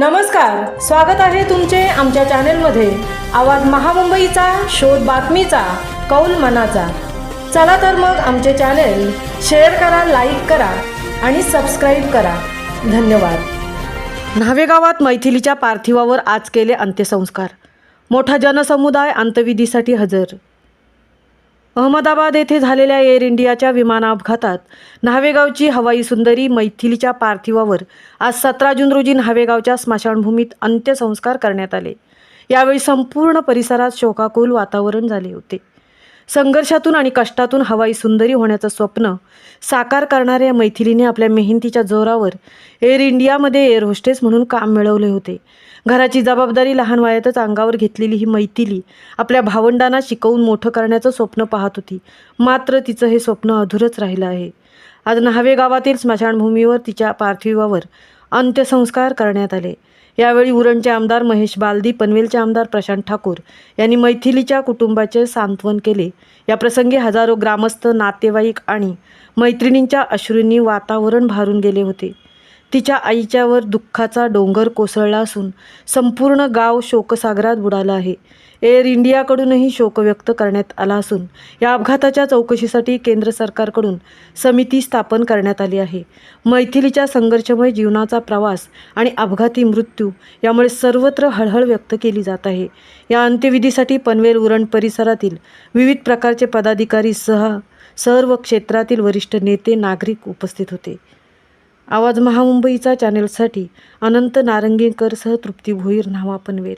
नमस्कार स्वागत आहे तुमचे आमच्या चॅनेलमध्ये. आवाज महामुंबईचा शोध बातमीचा कौल मनाचा. चला तर मग आमचे चॅनेल शेअर करा लाईक करा आणि सबस्क्राईब करा. धन्यवाद. न्हावेगावात मैथिलीच्या पार्थिवावर आज केले अंत्यसंस्कार. मोठा जनसमुदाय अंत्यविधीसाठी हजर. अहमदाबाद येथे झालेल्या एअर इंडियाच्या विमान अपघातात न्हावेगावची हवाई सुंदरी मैथिलीच्या पार्थिवावर आज सतरा जून रोजी न्हावेगावच्या स्मशानभूमीत अंत्यसंस्कार करण्यात आले. यावेळी संपूर्ण परिसरात शोकाकुल वातावरण झाले होते. संघर्षातून आणि कष्टातून हवाई सुंदरी होण्याचं स्वप्न साकार करणाऱ्या मैथिलीने आपल्या मेहनतीच्या जोरावर एअर इंडियामध्ये एअर होस्टेस म्हणून काम मिळवले होते. घराची जबाबदारी लहान वयातच अंगावर घेतलेली ही मैथिली आपल्या भावंडांना शिकवून मोठं करण्याचं स्वप्न पाहत होती. मात्र तिचं हे स्वप्न अधुरच राहिलं आहे. आज न्हावे गावातील स्मशानभूमीवर तिच्या पार्थिवावर अंत्यसंस्कार करण्यात आले. यावेळी उरणचे आमदार महेश बालदी पनवेलचे आमदार प्रशांत ठाकूर यांनी मैथिलीच्या कुटुंबाचे सांत्वन केले. या प्रसंगी हजारो ग्रामस्थ नातेवाईक आणि मैत्रिणींच्या अश्रूंनी वातावरण भारून गेले होते. तिच्या आईच्यावर दुःखाचा डोंगर कोसळला असून संपूर्ण गाव शोकसागरात बुडालं आहे. एअर इंडियाकडूनही शोक व्यक्त करण्यात आला असून या अपघाताच्या चौकशीसाठी केंद्र सरकारकडून समिती स्थापन करण्यात आली आहे. मैथिलीच्या संघर्षमय जीवनाचा प्रवास आणि अपघाती मृत्यू यामुळे सर्वत्र हळहळ व्यक्त केली जात आहे. या अंत्यविधीसाठी पनवेल उरण परिसरातील विविध प्रकारचे पदाधिकारी सह सर्व क्षेत्रातील वरिष्ठ नेते नागरिक उपस्थित होते. आवाज महामुंबईचा चॅनेलसाठी अनंत नारंगीकरसह तृप्ती भोईर न्हावा पनवेल